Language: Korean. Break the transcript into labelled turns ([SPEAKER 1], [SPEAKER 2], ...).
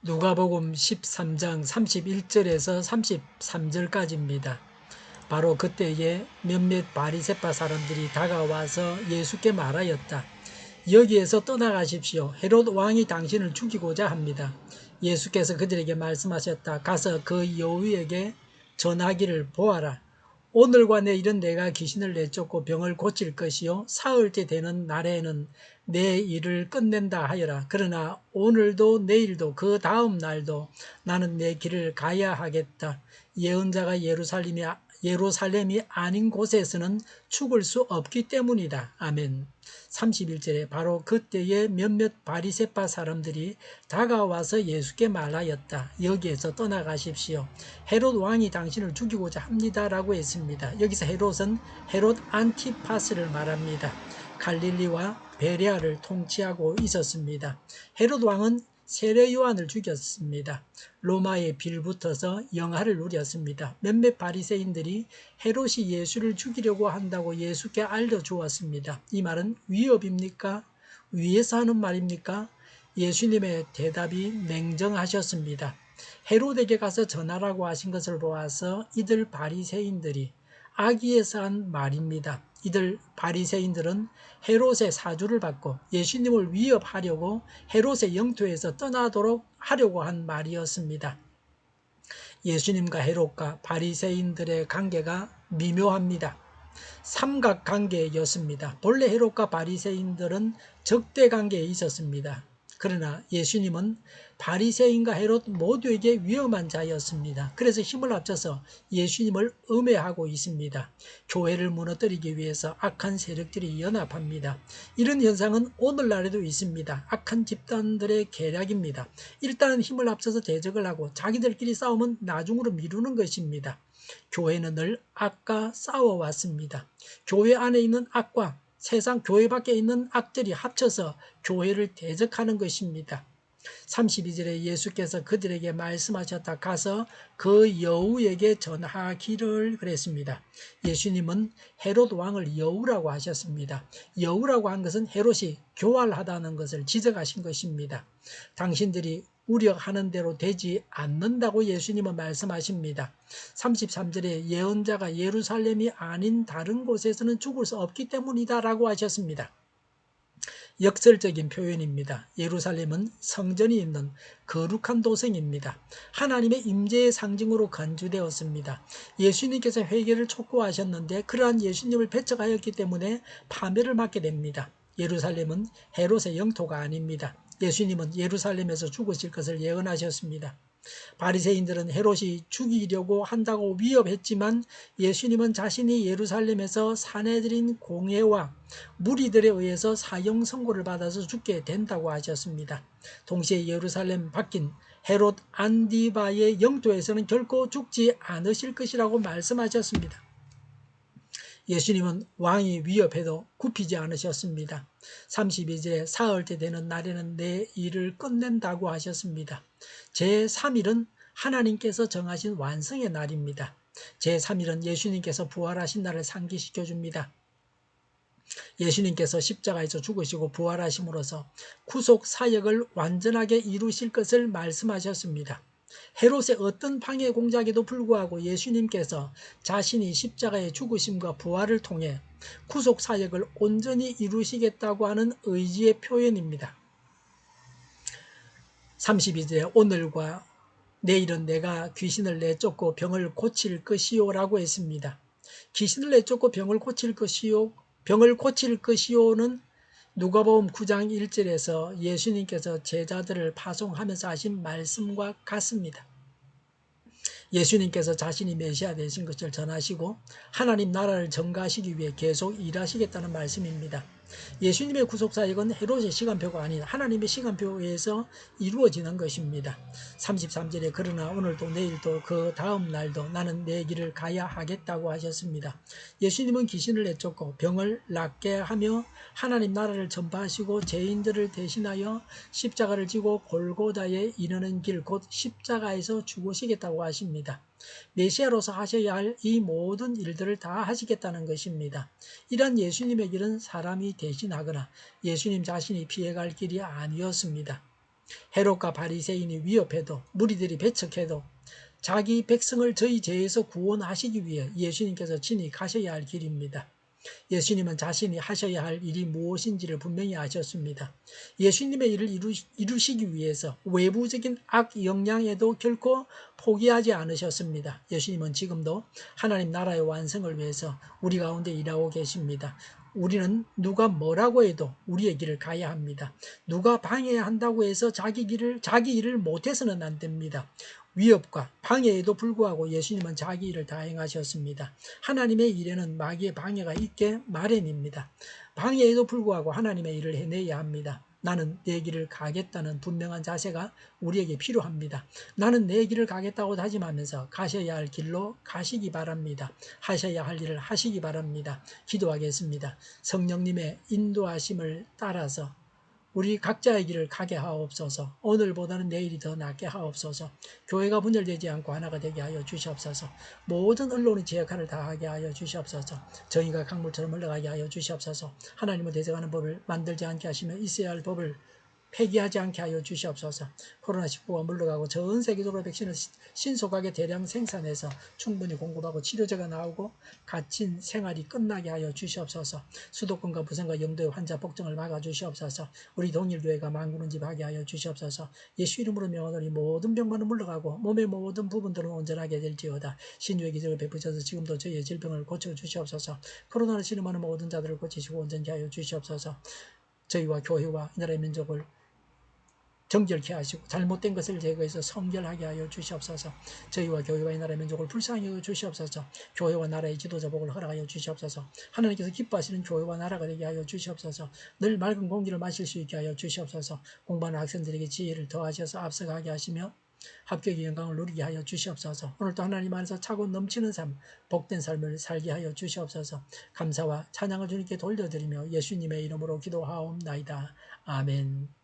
[SPEAKER 1] 누가복음 13장 31절에서 33절까지입니다. 바로 그때에 몇몇 바리새파 사람들이 다가와서 예수께 말하였다. 여기에서 떠나가십시오. 헤롯 왕이 당신을 죽이고자 합니다. 예수께서 그들에게 말씀하셨다. 가서 그 여우에게 전하기를 보아라. 오늘과 내일은 내가 귀신을 내쫓고 병을 고칠 것이요 사흘째 되는 날에는 내 일을 끝낸다 하여라. 그러나 오늘도 내일도 그 다음 날도 나는 내 길을 가야 하겠다. 예언자가 예루살렘이 예루살렘이 아닌 곳에서는 죽을 수 없기 때문이다. 아멘. 31절에 바로 그때에 몇몇 바리새파 사람들이 다가와서 예수께 말하였다. 여기에서 떠나가십시오. 헤롯 왕이 당신을 죽이고자 합니다라고 했습니다. 여기서 헤롯은 헤롯 안티파스를 말합니다. 갈릴리와 베레아를 통치하고 있었습니다. 헤롯 왕은 세례 요한을 죽였습니다. 로마에 빌붙어서 영화를 누렸습니다. 몇몇 바리새인들이 헤롯이 예수를 죽이려고 한다고 예수께 알려주었습니다. 이 말은 위협입니까? 위에서 하는 말입니까? 예수님의 대답이 냉정하셨습니다. 헤롯에게 가서 전하라고 하신 것을 보아서 이들 바리새인들이 악의에서 한 말입니다. 이들 바리새인들은 헤롯의 사주를 받고 예수님을 위협하려고 헤롯의 영토에서 떠나도록 하려고 한 말이었습니다. 예수님과 헤롯과 바리새인들의 관계가 미묘합니다. 삼각관계였습니다. 본래 헤롯과 바리새인들은 적대관계에 있었습니다. 그러나 예수님은 바리새인과 헤롯 모두에게 위험한 자였습니다. 그래서 힘을 합쳐서 예수님을 음해하고 있습니다. 교회를 무너뜨리기 위해서 악한 세력들이 연합합니다. 이런 현상은 오늘날에도 있습니다. 악한 집단들의 계략입니다. 일단은 힘을 합쳐서 대적을 하고 자기들끼리 싸우면 나중으로 미루는 것입니다. 교회는 늘 악과 싸워왔습니다. 교회 안에 있는 악과 세상 교회 밖에 있는 악들이 합쳐서 교회를 대적하는 것입니다. 32절에 예수께서 그들에게 말씀하셨다. 가서 그 여우에게 전하기를 그랬습니다. 예수님은 헤롯 왕을 여우라고 하셨습니다. 여우라고 한 것은 헤롯이 교활하다는 것을 지적하신 것입니다. 당신들이 우려하는 대로 되지 않는다고 예수님은 말씀하십니다. 33절에 예언자가 예루살렘이 아닌 다른 곳에서는 죽을 수 없기 때문이다 라고 하셨습니다. 역설적인 표현입니다. 예루살렘은 성전이 있는 거룩한 도성입니다. 하나님의 임재의 상징으로 건주되었습니다. 예수님께서 회개를 촉구하셨는데 그러한 예수님을 배척하였기 때문에 파멸을 맞게 됩니다. 예루살렘은 헤롯의 영토가 아닙니다. 예수님은 예루살렘에서 죽으실 것을 예언하셨습니다. 바리새인들은 헤롯이 죽이려고 한다고 위협했지만 예수님은 자신이 예루살렘에서 사내들인 공회와 무리들에 의해서 사형 선고를 받아서 죽게 된다고 하셨습니다. 동시에 예루살렘 바뀐 헤롯 안디바의 영토에서는 결코 죽지 않으실 것이라고 말씀하셨습니다. 예수님은 왕이 위협해도 굽히지 않으셨습니다. 32절에 사흘째 되는 날에는 내 일을 끝낸다고 하셨습니다. 제3일은 하나님께서 정하신 완성의 날입니다. 제3일은 예수님께서 부활하신 날을 상기시켜 줍니다. 예수님께서 십자가에서 죽으시고 부활하심으로써 구속 사역을 완전하게 이루실 것을 말씀하셨습니다. 헤롯의 어떤 방해 공작에도 불구하고 예수님께서 자신이 십자가의 죽으심과 부활을 통해 구속 사역을 온전히 이루시겠다고 하는 의지의 표현입니다. 32절에 오늘과 내일은 내가 귀신을 내쫓고 병을 고칠 것이요 라고 했습니다. 귀신을 내쫓고 병을 고칠 것이요 병을 고칠 것이요는 누가복음 9장 1절에서 예수님께서 제자들을 파송하면서 하신 말씀과 같습니다. 예수님께서 자신이 메시아 되신 것을 전하시고 하나님 나라를 전가하시기 위해 계속 일하시겠다는 말씀입니다. 예수님의 구속사역은 헤롯의 시간표가 아닌 하나님의 시간표에서 이루어지는 것입니다. 33절에 그러나 오늘도 내일도 그 다음 날도 나는 내 길을 가야 하겠다고 하셨습니다. 예수님은 귀신을 내쫓고 병을 낫게 하며 하나님 나라를 전파하시고 죄인들을 대신하여 십자가를 지고 골고다에 이르는 길 곧 십자가에서 죽으시겠다고 하십니다. 메시아로서 하셔야 할 이 모든 일들을 다 하시겠다는 것입니다. 이런 예수님의 길은 사람이 대신하거나 예수님 자신이 피해갈 길이 아니었습니다. 헤롯과 바리새인이 위협해도 무리들이 배척해도 자기 백성을 저희 죄에서 구원하시기 위해 예수님께서 친히 가셔야 할 길입니다. 예수님은 자신이 하셔야 할 일이 무엇인지를 분명히 아셨습니다. 예수님의 일을 이루, 시기 위해서 외부적인 악 영향에도 결코 포기하지 않으셨습니다. 예수님은 지금도 하나님 나라의 완성을 위해서 우리 가운데 일하고 계십니다. 우리는 누가 뭐라고 해도 우리의 길을 가야 합니다. 누가 방해한다고 해서 자기 길을 자기 일을 못해서는 안 됩니다. 위협과 방해에도 불구하고 예수님은 자기 일을 다 행하셨습니다. 하나님의 일에는 마귀의 방해가 있게 마련입니다. 방해에도 불구하고 하나님의 일을 해내야 합니다. 나는 내 길을 가겠다는 분명한 자세가 우리에게 필요합니다. 나는 내 길을 가겠다고 다짐하면서 가셔야 할 길로 가시기 바랍니다. 하셔야 할 일을 하시기 바랍니다. 기도하겠습니다. 성령님의 인도하심을 따라서 우리 각자의 길을 가게 하옵소서. 오늘보다는 내일이 더 낫게 하옵소서. 교회가 분열되지 않고 하나가 되게 하여 주시옵소서. 모든 언론이 제 역할을 다하게 하여 주시옵소서. 저희가 강물처럼 흘러가게 하여 주시옵소서. 하나님은 대적하는 법을 만들지 않게 하시며 있어야 할 법을 폐기하지 않게 하여 주시옵소서. 코로나19가 물러가고 전 세계적으로 백신을 신속하게 대량 생산해서 충분히 공급하고 치료제가 나오고 갇힌 생활이 끝나게 하여 주시옵소서. 수도권과 부산과 영도의 환자 폭증을 막아 주시옵소서. 우리 동일교회가 만군은 집하게 하여 주시옵소서. 예수 이름으로 명하노니 모든 병만은 물러가고 몸의 모든 부분들은 온전하게 될지어다. 신유의 기적을 베푸셔서 지금도 저희의 질병을 고쳐 주시옵소서. 코로나를 신음하는 모든 자들을 고치시고 온전케 하여 주시옵소서. 저희와 교회와 이 나라의 민족을 정결케 하시고 잘못된 것을 제거해서 성결하게 하여 주시옵소서. 저희와 교회와 이 나라의 민족을 불쌍히 여겨 주시옵소서. 교회와 나라의 지도자 복을 허락하여 주시옵소서. 하나님께서 기뻐하시는 교회와 나라가 되게 하여 주시옵소서. 늘 맑은 공기를 마실 수 있게 하여 주시옵소서. 공부하는 학생들에게 지혜를 더하셔서 앞서가게 하시며 합격의 영광을 누리게 하여 주시옵소서. 오늘도 하나님 안에서 차고 넘치는 삶, 복된 삶을 살게 하여 주시옵소서. 감사와 찬양을 주님께 돌려드리며 예수님의 이름으로 기도하옵나이다. 아멘.